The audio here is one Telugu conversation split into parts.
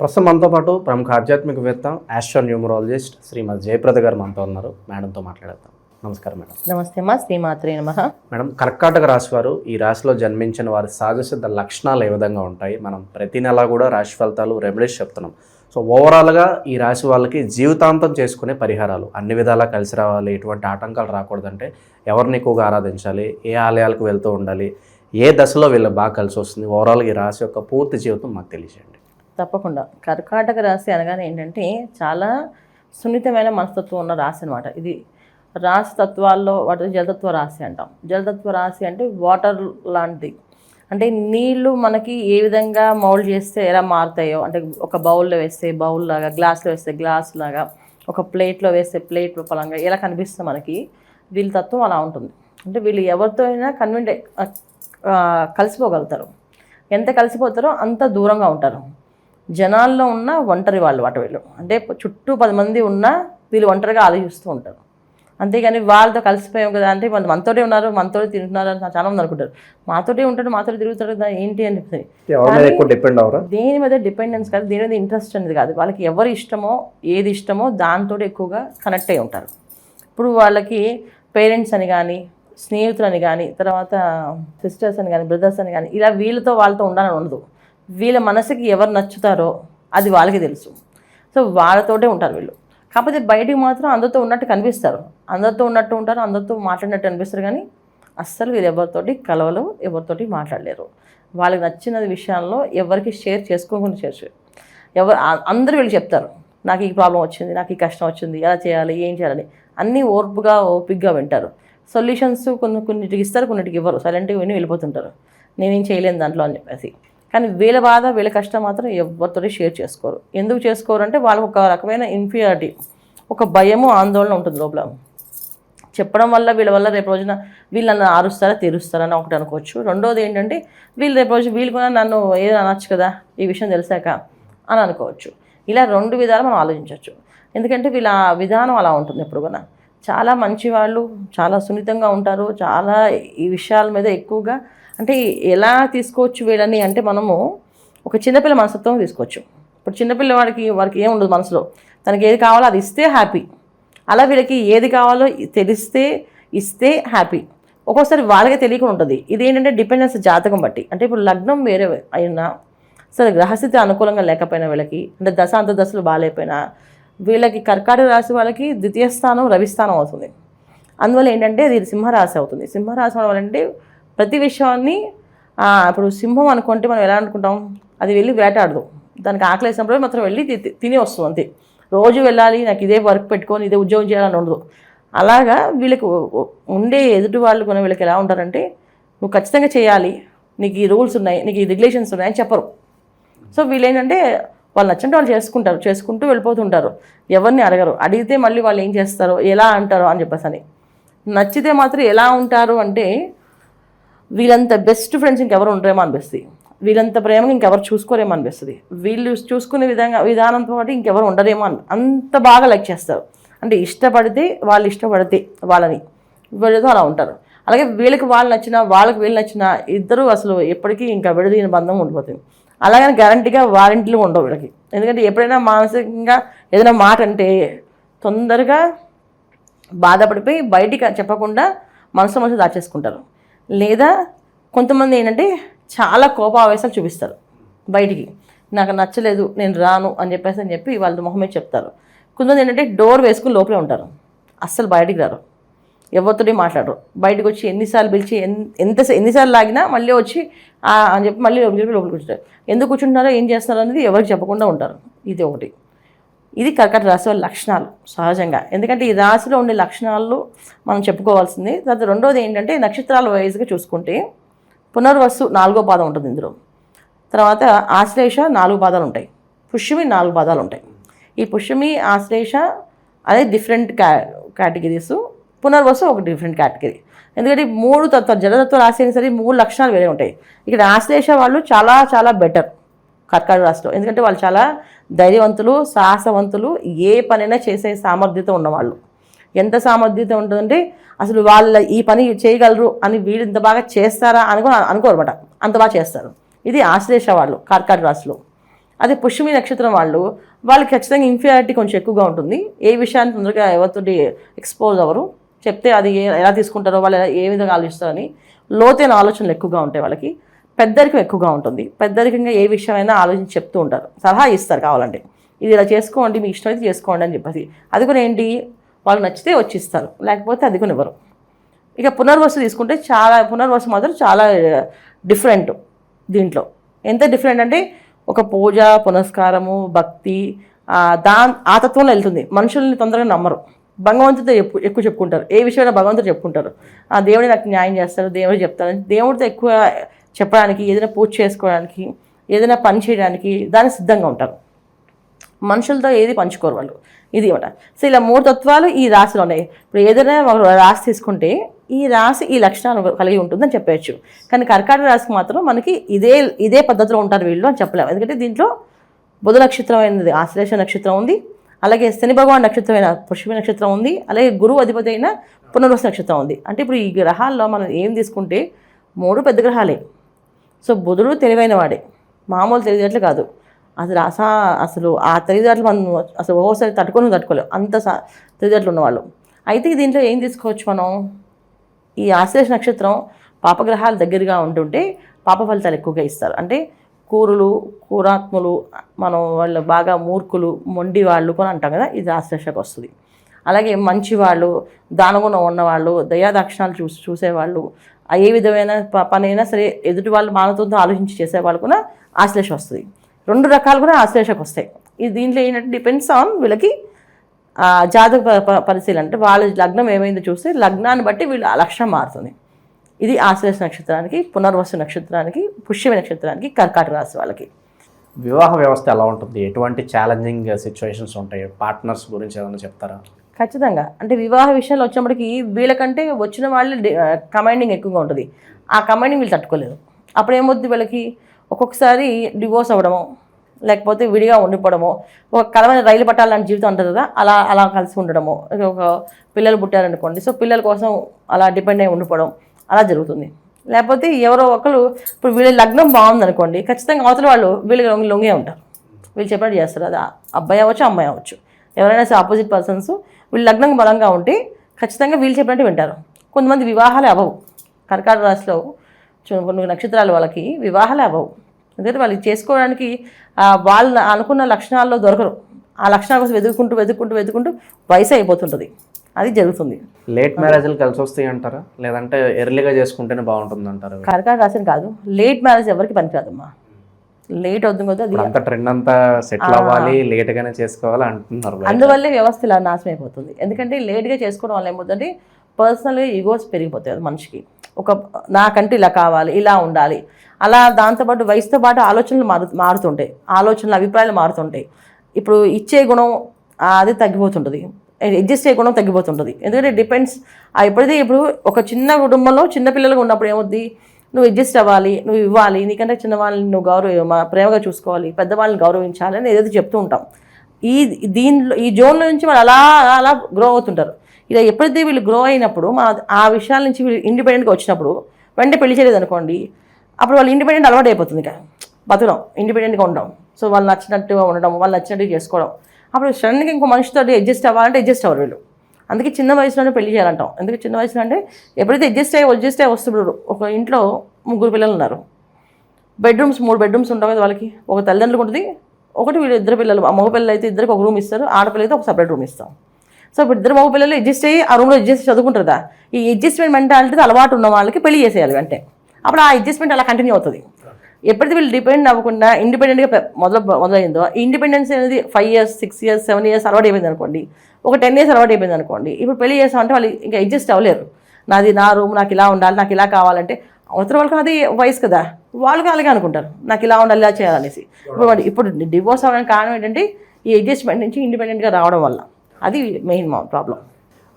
ప్రస్తుతం మనతో పాటు ప్రముఖ ఆధ్యాత్మికవేత్త ఆస్ట్రో న్యూమరాలజిస్ట్ శ్రీమతి జయప్రద గారు మనతో ఉన్నారు. మేడంతో మాట్లాడతాం నమస్కారం మేడం. నమస్తే మా శ్రీమాత్రే నమ. మేడం కర్కాటక రాశి వారు ఈ రాశిలో జన్మించిన వారి సహజ సిద్ధ లక్షణాలు ఏ విధంగా ఉంటాయి? మనం ప్రతి నెల కూడా రాశి ఫలితాలు రెమెడీస్ చెప్తున్నాం. సో ఓవరాల్గా ఈ రాశి వాళ్ళకి జీవితాంతం చేసుకునే పరిహారాలు అన్ని విధాలా కలిసి రావాలి ఎటువంటి ఆటంకాలు రాకూడదంటే ఎవరిని ఎక్కువగా ఆరాధించాలి ఏ ఆలయాలకు వెళ్తూ ఉండాలి ఏ దశలో వీళ్ళు బాగా కలిసి వస్తుంది ఓవరాల్గా ఈ రాశి యొక్క పూర్తి జీవితం మాకు తెలియజేయండి. తప్పకుండా. కర్కాటక రాశి అనగానే ఏంటంటే చాలా సున్నితమైన మనస్తత్వం ఉన్న రాశి అనమాట ఇది రాశి తత్వాల్లో వాటి జలతత్వ రాశి అంటాం. జలతత్వ రాశి అంటే వాటర్ లాంటిది. అంటే నీళ్ళు మనకి ఏ విధంగా మౌల్డ్ చేస్తే ఎలా మారుతాయో అంటే ఒక బౌల్లో వేస్తే బౌల్ లాగా గ్లాస్లో వేస్తే గ్లాస్ లాగా ఒక ప్లేట్లో వేస్తే ప్లేట్ పలంగా ఎలా కనిపిస్తుంది మనకి వీళ్ళ తత్వం అలా ఉంటుంది. అంటే వీళ్ళు ఎవరితో అయినా కన్వీన్ కలిసిపోగలుగుతారు. ఎంత కలిసిపోతారో అంత దూరంగా ఉంటారు. జనాల్లో ఉన్న ఒంటరి వాళ్ళు వాటి వీళ్ళు. అంటే చుట్టూ పది మంది ఉన్నా వీళ్ళు ఒంటరిగా ఆలోచిస్తూ ఉంటారు. అంతేగాని వాళ్ళతో కలిసిపోయాం కదా అంటే మన మనతోటే ఉన్నారు మనతోటే తింటున్నారు అని చాలా మంది అనుకుంటారు. మాతోటే ఉంటాడు మాతోటే తిరుగుతాడు కదా ఏంటి అని అవరా దేని మీద డిపెండెన్స్ కాదు దేని మీద ఇంట్రెస్ట్ అనేది కాదు. వాళ్ళకి ఎవరు ఇష్టమో ఏది ఇష్టమో దాంతో ఎక్కువగా కనెక్ట్ అయి ఉంటారు. ఇప్పుడు వాళ్ళకి పేరెంట్స్ అని కానీ స్నేహితులు అని కానీ తర్వాత సిస్టర్స్ అని కానీ బ్రదర్స్ అని కానీ ఇలా వీళ్ళతో వాళ్ళతో ఉండాలని ఉండదు. వీళ్ళ మనసుకి ఎవరు నచ్చుతారో అది వాళ్ళకి తెలుసు. సో వాళ్ళతోటే ఉంటారు వీళ్ళు. కాకపోతే బయటికి మాత్రం అందరితో ఉన్నట్టు కనిపిస్తారు. అందరితో ఉన్నట్టు ఉంటారు అందరితో మాట్లాడినట్టు అనిపిస్తారు కానీ అస్సలు వీళ్ళు ఎవరితోటి కలవలు ఎవరితోటి మాట్లాడలేరు. వాళ్ళకి నచ్చిన విషయాల్లో ఎవరికి షేర్ చేసుకోకుండా షేర్ ఎవరు అందరూ వీళ్ళు చెప్తారు. నాకు ఈ ప్రాబ్లం వచ్చింది నాకు ఈ కష్టం వచ్చింది ఎలా చేయాలి ఏం చేయాలని. అన్నీ ఓర్పుగా ఓపిక్గా వింటారు. సొల్యూషన్స్ కొన్ని కొన్నిటికి ఇస్తారు కొన్నిటికి ఇవ్వరు. సైలెంట్గా విని వెళ్ళిపోతుంటారు. నేనేం చేయలేను దాంట్లో అని చెప్పేసి. కానీ వీళ్ళ బాధ వీళ్ళ కష్టం మాత్రం ఎవరితోటి షేర్ చేసుకోరు. ఎందుకు చేసుకోరు అంటే వాళ్ళకు ఒక రకమైన ఇన్ఫీరియారిటీ ఒక భయము ఆందోళన ఉంటుంది లోపల. చెప్పడం వల్ల వీళ్ళ వల్ల రేపు రోజున వీళ్ళు నన్ను ఆరుస్తారా తీరుస్తారా అని ఒకటి అనుకోవచ్చు. రెండోది ఏంటంటే వీళ్ళు రేపు రోజు వీళ్ళు కూడా నన్ను ఏదో అనొచ్చు కదా ఈ విషయం తెలిసాక అని అనుకోవచ్చు. ఇలా రెండు విధాలు మనం ఆలోచించవచ్చు. ఎందుకంటే వీళ్ళ ఆ విధానం అలా ఉంటుంది ఎప్పుడు కూడా. చాలా మంచి వాళ్ళు చాలా సున్నితంగా ఉంటారు చాలా ఈ విషయాల మీద ఎక్కువగా అంటే ఎలా తీసుకోవచ్చు వీళ్ళని అంటే మనము ఒక చిన్నపిల్ల మనస్తత్వం తీసుకోవచ్చు. ఇప్పుడు చిన్నపిల్లవాడికి వాడికి ఏం ఉండదు మనసులో. తనకి ఏది కావాలో అది ఇస్తే హ్యాపీ. అలా వీళ్ళకి ఏది కావాలో తెలిస్తే ఇస్తే హ్యాపీ. ఒక్కోసారి వాళ్ళకే తెలియకుండా ఉంటుంది. ఇది ఏంటంటే డిపెండెన్స్ జాతకం బట్టి. అంటే ఇప్పుడు లగ్నం వేరే అయినా సరే గ్రహస్థితి అనుకూలంగా లేకపోయినా వీళ్ళకి అంటే దశ అంత దశలు బాగాలేకపోయినా వీళ్ళకి కర్కాటక రాశి వాళ్ళకి ద్వితీయ స్థానం రవిస్థానం అవుతుంది. అందువల్ల ఏంటంటే ఇది సింహరాశి అవుతుంది. సింహరాశి వల్ల అంటే ప్రతి విషయాన్ని ఇప్పుడు సింహం అనుకుంటే మనం ఎలా అనుకుంటాం? అది వెళ్ళి వేటాడదు. దానికి ఆకలి వేసినప్పుడు మాత్రం వెళ్ళి తి- తిని వస్తుంది అంతే. రోజు వెళ్ళాలి నాకు ఇదే వర్క్ పెట్టుకొని ఇదే ఉద్యోగం చేయాలని ఉండదు. అలాగా వీళ్ళకి ఉండే ఎదుటి వాళ్ళు కూడా వీళ్ళకి ఎలా ఉంటారంటే నువ్వు ఖచ్చితంగా చేయాలి నీకు ఈ రూల్స్ ఉన్నాయి నీకు ఈ రెగ్యులేషన్స్ ఉన్నాయి అని చెప్పరు. సో వీళ్ళు ఏంటంటే వాళ్ళు నచ్చంటే వాళ్ళు చేసుకుంటారు చేసుకుంటూ వెళ్ళిపోతుంటారు. ఎవరిని అడగరు. అడిగితే మళ్ళీ వాళ్ళు ఏం చేస్తారో ఎలా అంటారో అని చెప్పేసి అని నచ్చితే మాత్రం ఎలా ఉంటారు అంటే వీళ్ళంత బెస్ట్ ఫ్రెండ్స్ ఇంకెవరు ఉండరేమో అనిపిస్తుంది. వీళ్ళంత ప్రేమగా ఇంకెవరు చూసుకోరేమో అనిపిస్తుంది. వీళ్ళు చూసుకునే విధంగా విధానంతో పాటు ఇంకెవరు ఉండరేమో అని అంత బాగా లైక్ చేస్తారు. అంటే ఇష్టపడితే వాళ్ళు ఇష్టపడితే వాళ్ళని. వీళ్ళతో అలా ఉంటారు. అలాగే వీళ్ళకి వాళ్ళు నచ్చిన వాళ్ళకి వీళ్ళు నచ్చిన ఇద్దరు అసలు ఎప్పటికీ ఇంకా విడదీని బంధం ఉండిపోతుంది. అలాగని గ్యారంటీగా వారంటీలు ఉండవు వీళ్ళకి. ఎందుకంటే ఎప్పుడైనా మానసికంగా ఏదైనా మాట అంటే తొందరగా బాధపడిపోయి బయటికి చెప్పకుండా మనసు మనసు దాచేసుకుంటారు. లేదా కొంతమంది ఏంటంటే చాలా కోపావేశాలు చూపిస్తారు బయటికి. నాకు నచ్చలేదు నేను రాను అని చెప్పేసి అని చెప్పి వాళ్ళ మొహమే చెప్తారు. కొంతమంది ఏంటంటే డోర్ వేసుకుని లోపలే ఉంటారు. అస్సలు బయటికి రారు. ఎవరితోటి మాట్లాడరు. బయటకు వచ్చి ఎన్నిసార్లు పిలిచి ఎన్- ఎంత ఎన్నిసార్లు లాగినా మళ్ళీ వచ్చి అని చెప్పి మళ్ళీ లోపలికి లోపలికి కూర్చుంటారు ఎందుకు కూర్చుంటున్నారో ఏం చేస్తున్నారో అనేది ఎవరికి చెప్పకుండా ఉంటారు. ఇది ఒకటి. ఇది కర్కట రాశి వాళ్ళ లక్షణాలు సహజంగా. ఎందుకంటే ఈ రాశిలో ఉండే లక్షణాలు మనం చెప్పుకోవాల్సింది. తర్వాత రెండోది ఏంటంటే నక్షత్రాల వయసుగా చూసుకుంటే పునర్వస్సు నాలుగో పాదం ఉంటుంది ఇందులో. తర్వాత ఆశ్లేష నాలుగు పాదాలు ఉంటాయి. పుష్యమి నాలుగు పాదాలు ఉంటాయి. ఈ పుష్యమి ఆశ్లేష అదే డిఫరెంట్ క్యా కేటగిరీస్ పునర్వసు ఒక డిఫరెంట్ కేటగిరీ ఎందుకంటే మూడు తత్వ జలతత్వ రాశి అయినా సరే మూడు లక్షణాలు వేరే ఉంటాయి. ఇక్కడ ఆశ్లేష వాళ్ళు చాలా చాలా బెటర్ కర్కాటక రాశిలో. ఎందుకంటే వాళ్ళు చాలా ధైర్యవంతులు సాహసవంతులు ఏ పనైనా చేసే సామర్థ్యత ఉన్నవాళ్ళు. ఎంత సామర్థ్యత ఉంటుందంటే అసలు వాళ్ళ ఈ పని చేయగలరు అని వీళ్ళు ఇంత బాగా చేస్తారా అని అనుకోరమాట అంత బాగా చేస్తారు. ఇది ఆశ్లేష వాళ్ళు కర్కాటక రాశిలో. అదే పుష్యమి నక్షత్రం వాళ్ళు వాళ్ళకి ఖచ్చితంగా ఇన్ఫియారిటీ కొంచెం ఎక్కువగా ఉంటుంది. ఏ విషయాన్ని తొందరగా ఎవరితోటి ఎక్స్పోజ్ అవ్వరు. చెప్తే అది ఎలా తీసుకుంటారో వాళ్ళు ఎలా- ఏ విధంగా ఆలోచిస్తారని లోతైన ఆలోచనలు ఎక్కువగా ఉంటాయి వాళ్ళకి. పెద్దరికం ఎక్కువగా ఉంటుంది. పెద్దరికంగా ఏ విషయమైనా ఆలోచించి చెప్తూ ఉంటారు. సలహా ఇస్తారు కావాలంటే. ఇది ఇలా చేసుకోండి మీ ఇష్టం అయితే చేసుకోండి అని చెప్పేసి. అది కూడా ఏంటి? వాళ్ళు నచ్చితే వచ్చి ఇస్తారు. లేకపోతే అది కూడా ఇవ్వరు. ఇక పునర్వసు తీసుకుంటే చాలా పునర్వసు మాత్రం చాలా డిఫరెంట్ దీంట్లో. ఎంత డిఫరెంట్ అంటే ఒక పూజ పునస్కారము భక్తి దా ఆ తత్వంలో వెళ్తుంది. మనుషుల్ని తొందరగా నమ్మరు. భగవంతుడితో ఎక్కువ ఎక్కువ చెప్పుకుంటారు. ఏ విషయమైనా భగవంతుడు చెప్పుకుంటారు. ఆ దేవుడే నాకు న్యాయం చేస్తారు దేవుడు చెప్తారు దేవుడితో ఎక్కువ చెప్పడానికి ఏదైనా పూజ చేసుకోవడానికి ఏదైనా పని చేయడానికి దానికి సిద్ధంగా ఉంటారు. మనుషులతో ఏది పంచుకోరు వాళ్ళు. ఇది ఒకట. సో ఇలా మూడు తత్వాలు ఈ రాశిలో ఉన్నాయి. ఇప్పుడు ఏదైనా ఒక రాశి తీసుకుంటే ఈ రాశి ఈ లక్షణాలు కలిగి ఉంటుందని చెప్పవచ్చు కానీ కర్కాటక రాశికి మాత్రం మనకి ఇదే ఇదే పద్ధతిలో ఉంటారు వీళ్ళు అని చెప్పలేము. ఎందుకంటే దీంట్లో బుధ నక్షత్రం అయినది ఆశ్లేష నక్షత్రం ఉంది అలాగే శని భగవాన్ నక్షత్రమైన పుష్ప నక్షత్రం ఉంది అలాగే గురువు అధిపతి అయిన పునర్వస నక్షత్రం ఉంది. అంటే ఇప్పుడు ఈ గ్రహాల్లో మనం ఏం తీసుకుంటే మూడు పెద్ద గ్రహాలే. సో బుధుడు తెలివైన వాడే మామూలు తెలివితేటలు కాదు. అసలు అసా అసలు ఆ తెలివితేటలు మనం అసలు ఓసారి తట్టుకొని తట్టుకోలేము అంత సా తెలివితేటలు ఉన్నవాళ్ళు. అయితే దీంట్లో ఏం తీసుకోవచ్చు మనం? ఈ ఆశ్లేష నక్షత్రం పాపగ్రహాలు దగ్గరగా ఉంటుంటే పాప ఫలితాలు ఎక్కువగా ఇస్తారు. అంటే కూరులు కూరాత్ములు మనం వాళ్ళు బాగా మూర్ఖులు మొండి వాళ్ళు కూడా అంటాం కదా ఇది ఆశ్లేషకు వస్తుంది. అలాగే మంచి వాళ్ళు దానగుణం ఉన్నవాళ్ళు దయాదాక్షిణాలు చూసి చూసేవాళ్ళు ఏ విధమైన ప- సరే ఎదుటి వాళ్ళు మానవత్వంతో ఆలోచించి చేసేవాళ్ళు కూడా ఆశ్లేష వస్తుంది. రెండు రకాలు కూడా ఆశ్లేషకు వస్తాయి. ఇది దీంట్లో ఏంటంటే డిపెండ్స్ ఆన్ వీళ్ళకి జాతక పరిశీలన. అంటే వాళ్ళ లగ్నం ఏమైందో చూస్తే లగ్నాన్ని బట్టి వీళ్ళ లక్ష్యం మారుతుంది. ఇది ఆశ్లేష నక్షత్రానికి పునర్వసు నక్షత్రానికి పుష్యమి నక్షత్రానికి కర్కాటక రాశి వాళ్ళకి. వివాహ వ్యవస్థ ఎలా ఉంటుంది? ఎటువంటి ఛాలెంజింగ్ సిచ్యువేషన్స్ ఉంటాయి? పార్ట్నర్స్ గురించి ఏమైనా చెప్తారా? ఖచ్చితంగా. అంటే వివాహ విషయంలో వచ్చినప్పటికీ వీళ్ళకంటే వచ్చిన వాళ్ళు కమాండింగ్ ఎక్కువగా ఉంటుంది. ఆ కమాండింగ్ వీళ్ళు తట్టుకోలేరు. అప్పుడు ఏమవుద్ది వీళ్ళకి? ఒక్కొక్కసారి డివోర్స్ అవ్వడము లేకపోతే విడిగా ఉండిపోవడము ఒక కలమైన రైలు పట్టాలని జీవితం ఉంటుంది కదా అలా అలా కలిసి ఉండడము ఒక పిల్లలు పుట్టారనుకోండి సో పిల్లల కోసం అలా డిపెండ్ అయి ఉండిపోవడం అలా జరుగుతుంది. లేకపోతే ఎవరో ఒకరు ఇప్పుడు వీళ్ళ లగ్నం బాగుంది అనుకోండి ఖచ్చితంగా అవతల వాళ్ళు వీళ్ళకి లొంగే ఉంటారు. వీళ్ళు చెప్పినట్టు చేస్తారు అది అబ్బాయి అవ్వచ్చు అమ్మాయి అవ్వచ్చు. ఎవరైనా సరే ఆపోజిట్ పర్సన్స్ వీళ్ళ లగ్నం బలంగా ఉంటే ఖచ్చితంగా వీళ్ళు చెప్పినట్టు వింటారు. కొంతమంది వివాహాలే అవ్వవు. కర్కాటక రాశిలో కొన్ని నక్షత్రాలు వాళ్ళకి వివాహాలే అవ్వవు. ఎందుకంటే వాళ్ళకి చేసుకోవడానికి వాళ్ళు అనుకున్న లక్షణాల్లో దొరకరు. ఆ లక్షణాల కోసం వెతుక్కుంటూ వెతుక్కుంటూ వెతుక్కుంటూ వయసు అయిపోతుంటుంది. అది జరుగుతుంది. లేట్ మ్యారేజ్లు కలిసి వస్తాయి అంటారా? లేదంటే ఎర్లీగా చేసుకుంటేనే బాగుంటుంది అంటారు కర్కాటక రాశిని కాదు. లేట్ మ్యారేజ్ ఎవరికి పనికిరాదమ్మా. లేట్ అవుతుంది కదా అది అంత ట్రెండ్ అంతా సెటిల్ అవ్వాలి లేట్ గానే చేసుకోవాలి అంటున్నారు అందువల్లే వ్యవస్థ ఇలా నాశనం అయిపోతుంది. ఎందుకంటే లేట్గా చేసుకోవడం వల్ల ఏమవుతుందంటే పర్సనల్గా ఈగోస్ పెరిగిపోతాయి అది మనిషికి. ఒక నాకంటే ఇలా కావాలి ఇలా ఉండాలి. అలా దాంతోపాటు వయసుతో పాటు ఆలోచనలు మారు మారుతుంటాయి. ఆలోచనలు అభిప్రాయాలు మారుతుంటాయి. ఇప్పుడు ఇచ్చే గుణం అది తగ్గిపోతుంటుంది. అడ్జస్ట్ అయ్యే గుణం తగ్గిపోతుంటుంది. ఎందుకంటే డిపెండ్స్ ఎప్పుడైతే ఇప్పుడు ఒక చిన్న కుటుంబంలో చిన్న పిల్లలుగా ఉన్నప్పుడు ఏమవుద్ది? నువ్వు అడ్జస్ట్ అవ్వాలి నువ్వు ఇవ్వాలి నీకంటే చిన్నవాళ్ళని నువ్వు గౌరవ మా ప్రేమగా చూసుకోవాలి పెద్దవాళ్ళని గౌరవించాలి అని ఏదైతే చెప్తూ ఉంటాం. ఈ దీనిలో ఈ జోన్లో నుంచి వాళ్ళు అలా అలా గ్రో అవుతుంటారు. ఇలా ఎప్పుడైతే వీళ్ళు గ్రో అయినప్పుడు మా ఆ విషయాల నుంచి వీళ్ళు ఇండిపెండెంట్గా వచ్చినప్పుడు వెంటనే పెళ్ళి చేయలేదు అనుకోండి అప్పుడు వాళ్ళు ఇండిపెండెంట్ అలవాటు అయిపోతుంది ఇక. బతకడం ఇండిపెండెంట్గా ఉండడం. సో వాళ్ళు నచ్చినట్టుగా ఉండడం వాళ్ళు నచ్చినట్టు చేసుకోవడం. అప్పుడు సడన్గా ఇంకో మనిషితో అడ్జస్ట్ అవ్వాలంటే అడ్జస్ట్ అవ్వరు వీళ్ళు. అందుకే చిన్న వయసులోనే పెళ్ళి చేయాలంటాం. ఎందుకు చిన్న వయసులో అంటే ఎప్పుడైతే అడ్జస్ట్ అయ్యి అడ్జస్ట్ అయ్యి వస్తున్నారు ఒక ఇంట్లో ముగ్గురు పిల్లలు ఉన్నారు. బెడ్రూమ్స్ మూడు బెడ్రూమ్స్ ఉంటాయి కదా వాళ్ళకి. ఒక తల్లిదండ్రులకు ఉంటుంది ఒకటి వీళ్ళు ఇద్దరు పిల్లలు. మగ పిల్లలు అయితే ఇద్దరికి ఒక రూమ్ ఇస్తారు ఆడపిల్ల అయితే ఒక సపరేట్ రూమ్ ఇస్తాం సో ఇప్పుడు ఇద్దరు మగ పిల్లలు అడ్జస్ట్ అయ్యి ఆ రూమ్లో అడ్జస్ట్ చదువుకుంటుందా ఈ అడ్జస్ట్మెంట్ మెంటాలిటీ అలవాటు ఉన్న వాళ్ళకి పెళ్ళి చేసేయాలి వెంటనే అప్పుడు ఆ అడ్జస్ట్మెంట్ అలా కంటిన్యూ అవుతుంది. ఎప్పుడైతే వీళ్ళు డిపెండ్ అవ్వకుండా ఇండిపెండెంట్గా మొదలు మొదలైందో ఇండిపెండెన్స్ అనేది five years six years seven years అలవాటు అయిపోయింది అనుకోండి ఒక టెన్ ఇయర్స్ అలవాటు అయిపోయింది అనుకోండి. ఇప్పుడు పెళ్ళి చేస్తామంటే వాళ్ళు ఇంకా అడ్జస్ట్ అవ్వలేరు. నాది నా రూమ్ నాకు ఇలా ఉండాలి నాకు ఇలా కావాలంటే అవతల వాళ్ళకి అది వయసు కదా. వాళ్ళు అలాగే అనుకుంటారు. నాకు ఇలా ఉండాలి ఇలా చేయాలనేసి. ఇప్పుడు ఇప్పుడు డివోర్స్ అవ్వడానికి కారణం ఏంటంటే ఈ అడ్జస్ట్మెంట్ నుంచి ఇండిపెండెంట్గా రావడం వల్ల. అది మెయిన్ ప్రాబ్లం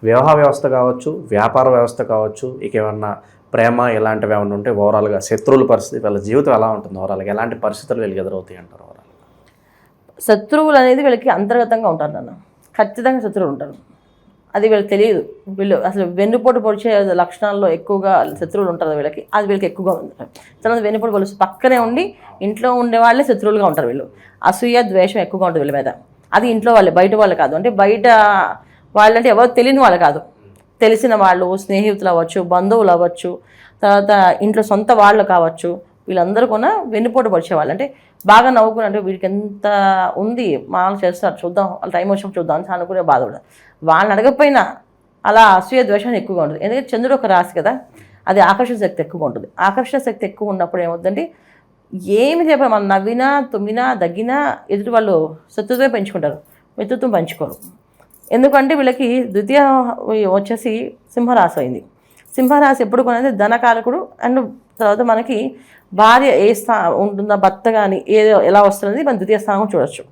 వివాహ వ్యవస్థ కావచ్చు వ్యాపార వ్యవస్థ కావచ్చు ఇక ఏమన్నా ప్రేమ ఇలాంటివి ఏమన్నా ఉంటే ఓవరాల్గా శత్రువుల పరిస్థితి వాళ్ళ జీవితం ఎలా ఉంటుంది ఓవరాల్గా? ఎలాంటి పరిస్థితులు వీళ్ళకి ఎదురవుతాయి అంటారు ఓవరాల్ శత్రువులు అనేది వీళ్ళకి అంతర్గతంగా ఉంటారు నాన్న. ఖచ్చితంగా శత్రువులు ఉంటారు. అది వీళ్ళకి తెలియదు. వీళ్ళు అసలు వెన్నుపోటు పొడిచే లక్షణాల్లో ఎక్కువగా శత్రువులు ఉంటారు వీళ్ళకి. అది వీళ్ళకి ఎక్కువగా ఉంటారు తర్వాత వెన్నుపోటు పొలుసు పక్కనే ఉండి ఇంట్లో ఉండే వాళ్ళే శత్రువులుగా ఉంటారు వీళ్ళు. అసూయ ద్వేషం ఎక్కువగా ఉంటుంది వీళ్ళ మీద. అది ఇంట్లో వాళ్ళే బయట వాళ్ళు కాదు. అంటే బయట వాళ్ళంటే ఎవరు తెలియని వాళ్ళు కాదు. తెలిసిన వాళ్ళు స్నేహితులు అవ్వచ్చు బంధువులు అవ్వచ్చు తర్వాత ఇంట్లో సొంత వాళ్ళు కావచ్చు వీళ్ళందరూ కూడా వెన్నుపోటు పడిచేవాళ్ళు. అంటే బాగా నవ్వుకుని అంటే వీడికి ఎంత ఉంది మామూలు చేస్తారు చూద్దాం వాళ్ళ టైం వచ్చినప్పుడు చూద్దాం అని అనుకునే బాధ కూడా. వాళ్ళని అడగకపోయినా అలా అసూయ ద్వేషం ఎక్కువగా ఉంటుంది. ఎందుకంటే చంద్రుడు ఒక రాశి కదా అది ఆకర్షణ శక్తి ఎక్కువగా ఉంటుంది. ఆకర్షణ శక్తి ఎక్కువ ఉన్నప్పుడు ఏమవుతుందంటే ఏమి చెప్పాలి మనం నవ్వినా తుమ్మినా దగ్గినా ఎదుటి వాళ్ళు శత్రుత్వమే పెంచుకుంటారు. మిత్రుత్వం పంచుకోరు. ఎందుకంటే వీళ్ళకి ద్వితీయ వచ్చేసి సింహరాశి అయింది. సింహరాశి ఎప్పుడు కొనేది? ధనకారకుడు అండ్ తర్వాత మనకి భార్య ఏ స్థా ఉంటుందా భర్త కానీ ఏదో ఎలా వస్తున్నది మనం ద్వితీయ స్థానం చూడొచ్చు.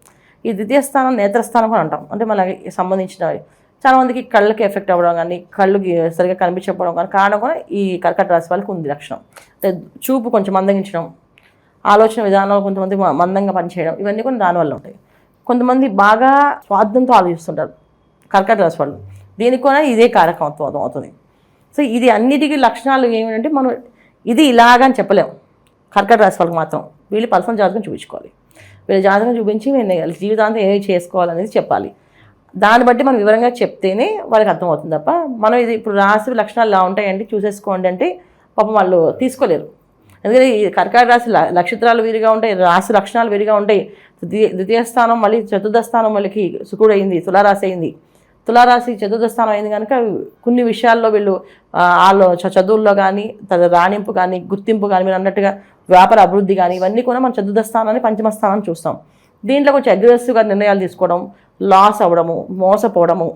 ఈ ద్వితీయ స్థానం నేత్రస్థానం అని అంటాం. అంటే మనకి సంబంధించినవి చాలామందికి కళ్ళకి ఎఫెక్ట్ అవ్వడం కానీ కళ్ళు సరిగా కనిపించకపోవడం కానీ కారణం కూడా ఈ కర్కట రాశి వాళ్ళకి ఉంది లక్షణం. అంటే చూపు కొంచెం మందగించడం ఆలోచన విధానాలు కొంతమంది మందంగా పనిచేయడం ఇవన్నీ కూడా దానివల్ల ఉంటాయి. కొంతమంది బాగా స్వార్థంతో ఆలోచిస్తుంటారు కర్కట రాశి వాళ్ళు. దీనికి కూడా ఇదే కారకత్వం అవుతుంది సో ఇది అన్నిటికీ లక్షణాలు ఏమిటంటే మనం ఇది ఇలాగని చెప్పలేం. కర్కట రాశి వాళ్ళకి మాత్రం వీళ్ళు పర్సనల్ జాతకం చూపించుకోవాలి. వీళ్ళ జాతకం చూపించి నేను జీవితాంతం ఏమి చేసుకోవాలనేది చెప్పాలి. దాన్ని బట్టి మనం వివరంగా చెప్తేనే వాళ్ళకి అర్థమవుతుంది తప్ప మనం ఇది ఇప్పుడు రాశి లక్షణాలు ఇలా ఉంటాయండి చూసేసుకోండి అంటే పాపం వాళ్ళు తీసుకోలేరు. ఎందుకంటే ఈ కర్కట రాశి నక్షత్రాలు వీరిగా ఉంటాయి రాశి లక్షణాలు వేరుగా ఉంటాయి. ద్వితీయ స్థానం మళ్ళీ చతుర్థ స్థానం మళ్ళీ శుకుడు అయింది తులారాశి అయింది. తులారాశి చతుర్థ స్థానం అయింది కనుక కొన్ని విషయాల్లో వీళ్ళు వాళ్ళు చ- చదువుల్లో కానీ తన రాణింపు కానీ గుర్తింపు కానీ మీరు అన్నట్టుగా వ్యాపార అభివృద్ధి కానీ ఇవన్నీ కూడా మనం చతుర్థ స్థానాన్ని పంచమ స్థానాన్ని చూస్తాం. దీంట్లో కొంచెం అగ్రెసివ్గా నిర్ణయాలు తీసుకోవడం లాస్ అవ్వడము మోసపోవడము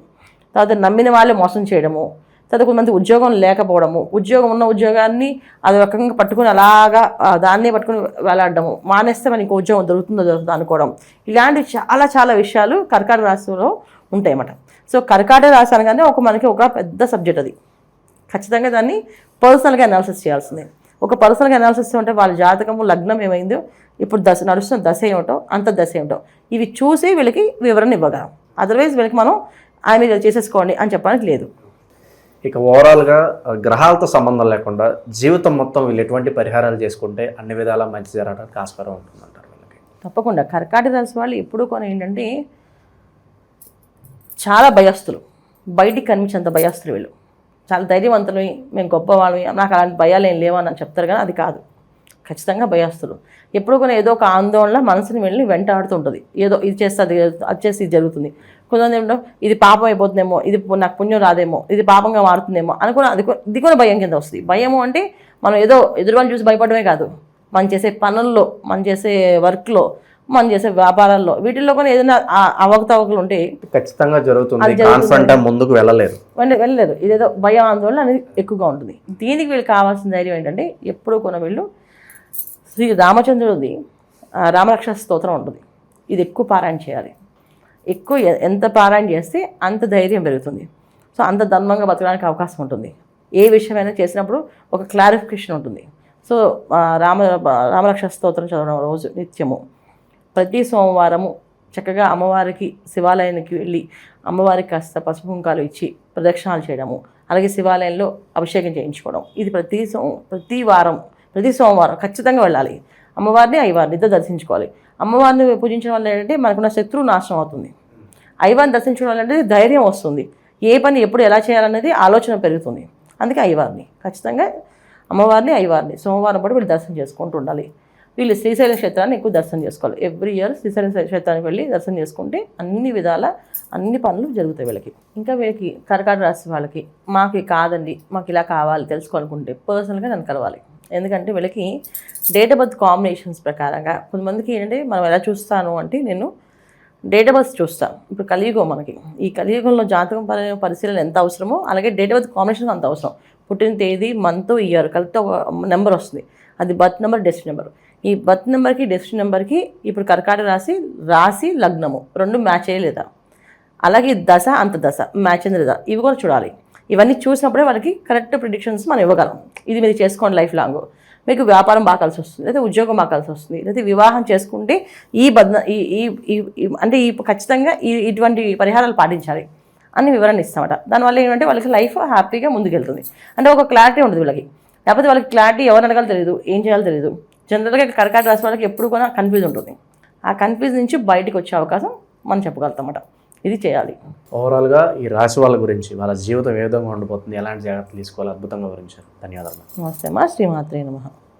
తర్వాత నమ్మిన వాళ్ళే మోసం చేయడము తర్వాత కొంతమంది ఉద్యోగం లేకపోవడము ఉద్యోగం ఉన్న ఉద్యోగాన్ని అది ఒక రకంగా పట్టుకుని అలాగా దాన్నే పట్టుకుని వేలాడడము మానేస్తే మనకి ఇంకో ఉద్యోగం దొరుకుతుందో దొరుకుతుందో అనుకోవడం. ఇలాంటి చాలా చాలా విషయాలు కర్కాటక రాశిలో ఉంటాయన్నమాట. సో కర్కాటక రాశి అనగానే ఒక మనకి ఒక పెద్ద సబ్జెక్ట్ అది. ఖచ్చితంగా దాన్ని పర్సనల్గా అనాలిసిస్ చేయాల్సిందే. ఒక పర్సనల్గా అనాలిసిస్ ఉంటే వాళ్ళ జాతకము లగ్నం ఏమైందో ఇప్పుడు దశ నడుస్తున్న దశ ఏమిటో అంత దశ ఏమిటో ఇవి చూసి వీళ్ళకి వివరణ ఇవ్వగలం. అదర్వైజ్ వీళ్ళకి మనం ఆయన చేసేసుకోండి అని చెప్పడానికి లేదు. ఇక ఓవరాల్గా గ్రహాలతో సంబంధం లేకుండా జీవితం మొత్తం వీళ్ళు ఎటువంటి పరిహారాలు చేసుకుంటే అన్ని విధాలా మంచి జరగడానికి ఆస్కారం ఉంటుందంటారు వీళ్ళకి. తప్పకుండా. కర్కాటక రాశి వాళ్ళు ఎప్పుడూ కొని ఏంటంటే చాలా భయస్థులు బయటికి కనిపించేంత భయస్థులు వీళ్ళు. చాలా ధైర్యవంతులు మేము గొప్పవాళ్ళమి నాకు అలాంటి భయాలు ఏం లేవని చెప్తారు కానీ అది కాదు. ఖచ్చితంగా భయస్తులు. ఎప్పుడు కూడా ఏదో ఒక ఆందోళన మనసుని వెళ్ళి వెంటాడుతుంటుంది ఏదో ఇది చేస్తే అది అది చేస్తే ఇది జరుగుతుంది. కొంతమంది ఏంటో ఇది పాపం అయిపోతుందేమో ఇది పు- నాకు పుణ్యం రాదేమో ఇది పాపంగా మారుతుందేమో అనుకున్న అది కూడా- ఇది కూడా భయం కింద వస్తుంది. భయము అంటే మనం ఏదో ఎదురు చూసి భయపడమే కాదు. మనం చేసే పనుల్లో మనం చేసే వర్క్లో మనం చేసే వ్యాపారాల్లో వీటిల్లో కూడా ఏదైనా అవకతవకలు ఉంటే ఖచ్చితంగా జరుగుతుంది. ముందుకు వెళ్ళలేరు వెళ్ళ వెళ్ళలేరు ఇదేదో భయం ఆందోళన అనేది ఎక్కువగా ఉంటుంది. దీనికి వీళ్ళు కావాల్సిన ధైర్యం ఏంటంటే ఎప్పుడూ కొన వీళ్ళు. శ్రీ రామచంద్రుడిది రామరక్ష స్తోత్రం ఉంటుంది. ఇది ఎక్కువ పారాయణ చేయాలి. ఎక్కువ ఎంత పారాయణ చేస్తే అంత ధైర్యం పెరుగుతుంది. సో అంత ధర్మంగా బతకడానికి అవకాశం ఉంటుంది. ఏ విషయమైనా చేసినప్పుడు ఒక క్లారిఫికేషన్ ఉంటుంది. సో రామ రామరక్ష స్తోత్రం చదవడం రోజు నిత్యము. ప్రతి సోమవారము చక్కగా అమ్మవారికి శివాలయానికి వెళ్ళి అమ్మవారికి కాస్త పసుపు కుంకాలు ఇచ్చి ప్రదక్షిణాలు చేయడము అలాగే శివాలయంలో అభిషేకం చేయించుకోవడం. ఇది ప్రతి సో ప్రతి వారం ప్రతి సోమవారం ఖచ్చితంగా వెళ్ళాలి. అమ్మవారిని అయ్యవారిని ఇద్దరు దర్శించుకోవాలి. అమ్మవారిని పూజించడం వల్ల ఏంటంటే మనకున్న శత్రువు నాశనం అవుతుంది. అయ్యవారిని దర్శించడం వల్ల అంటే ధైర్యం వస్తుంది. ఏ పని ఎప్పుడు ఎలా చేయాలనేది ఆలోచన పెరుగుతుంది. అందుకే అయ్యవారిని ఖచ్చితంగా అమ్మవారిని అయ్యవారిని సోమవారం పాటు వీళ్ళు దర్శనం చేసుకుంటూ ఉండాలి. వీళ్ళు శ్రీశైల క్షేత్రాన్ని ఎక్కువ దర్శనం చేసుకోవాలి. ఎవ్రీ ఇయర్ శ్రీశైల క్షేత్రానికి వెళ్ళి దర్శనం చేసుకుంటే అన్ని విధాల అన్ని పనులు జరుగుతాయి వీళ్ళకి. ఇంకా వీళ్ళకి కర్కాటక రాశి వాళ్ళకి మాకు కాదండి మాకు ఇలా కావాలి తెలుసుకోవాలనుకుంటే పర్సనల్గా నన్ను కలవాలి. ఎందుకంటే వీళ్ళకి డేట్ ఆఫ్ బర్త్ కాంబినేషన్స్ ప్రకారంగా కొంతమందికి ఏంటంటే మనం ఎలా చూస్తాను అంటే నేను డేట్ ఆఫ్ బర్త్ చూస్తాం. ఇప్పుడు కలియుగం మనకి. ఈ కలియుగంలో జాతకం పరి- పరిశీలన ఎంత అవసరమో అలాగే డేట్ ఆఫ్ బర్త్ కాంబినేషన్ అంత అవసరం. పుట్టిన తేదీ మంత్ ఇయర్ కలిపితే ఒక నెంబర్ వస్తుంది. అది బర్త్ నెంబర్ డెస్ట్ నెంబర్ ఈ బర్త్ నెంబర్కి డెస్టి నెంబర్కి ఇప్పుడు కర్కాటక రాశి రాశి లగ్నము. రెండు మ్యాచ్ అయ్యలేదా అలాగే దశ అంత దశ మ్యాచ్ అయింది లేదా? ఇవి కూడా చూడాలి. ఇవన్నీ చూసినప్పుడే వాళ్ళకి కరెక్ట్ ప్రిడిక్షన్స్ మనం ఇవ్వగలం. ఇది మీరు చేసుకోండి లైఫ్ లాంగ్ మీకు వ్యాపారం బాగా కలిసి వస్తుంది. లేదా ఉద్యోగం బాగా కలిసి వస్తుంది. లేదా వివాహం చేసుకుంటే ఈ బద్న ఈ ఈ ఈ- అంటే ఈ ఖచ్చితంగా ఈ ఇటువంటి పరిహారాలు పాటించాలి అని వివరణ ఇస్తామట. దానివల్ల ఏంటంటే వాళ్ళకి లైఫ్ హ్యాపీగా ముందుకెళ్తుంది. అంటే ఒక క్లారిటీ ఉంటుంది వీళ్ళకి. లేకపోతే వాళ్ళకి క్లారిటీ ఎవరు అడగాలో తెలియదు ఏం చేయాలో తెలియదు జనరల్గా కర్కాటక రాశి వాళ్ళకి ఎప్పుడు కూడా కన్ఫ్యూజ్ ఉంటుంది. ఆ కన్ఫ్యూజ్ నుంచి బయటికి వచ్చే అవకాశం మనం చెప్పగలుగుతామట ఇది చేయాలి. ఓవరాల్గా ఈ రాశి వాళ్ళ గురించి వాళ్ళ జీవితం ఏ విధంగా ఉండిపోతుంది ఎలాంటి జాగ్రత్తలు తీసుకోవాలి అద్భుతంగా వివరించారు. ధన్యవాదాలు. నమస్తే మా శ్రీమాత్రే నమః.